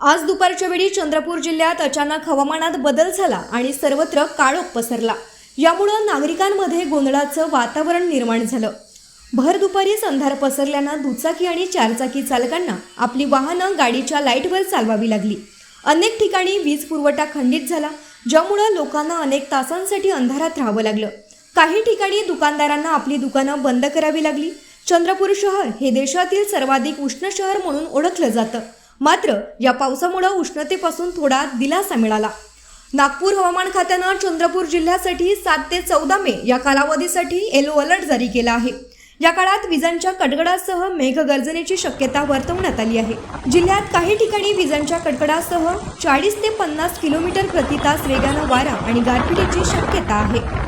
आज दुपारच्या वेळी चंद्रपूर जिल्ह्यात अचानक हवामानात बदल झाला आणि सर्वत्र काळोख पसरला. यामुळं नागरिकांमध्ये गोंधळाचं वातावरण निर्माण झालं. भर दुपारीच अंधार पसरल्यानं दुचाकी आणि चारचाकी चालकांना आपली वाहनं गाडीच्या लाईटवर चालवावी लागली. अनेक ठिकाणी वीज पुरवठा खंडित झाला ज्यामुळं लोकांना अनेक तासांसाठी अंधारात राहावं लागलं. काही ठिकाणी दुकानदारांना आपली दुकानं बंद करावी लागली. चंद्रपूर शहर हे देशातील सर्वाधिक उष्ण शहर म्हणून ओळखलं जातं. मात्र या पावसामुळं उष्णतेपासून थोडा दिलासा मिळाला. नागपूर हवामान खात्यानं चंद्रपूर जिल्ह्यासाठी सात ते चौदा मे या कालावधीसाठी येलो अलर्ट जारी केला आहे. या काळात विजांच्या कडकडासह मेघगर्जनेची शक्यता वर्तवण्यात आली आहे. जिल्ह्यात काही ठिकाणी विजांच्या कडकडासह चाळीस ते पन्नास किलोमीटर प्रति तास वेगानं वारा आणि गारपिटीची शक्यता आहे.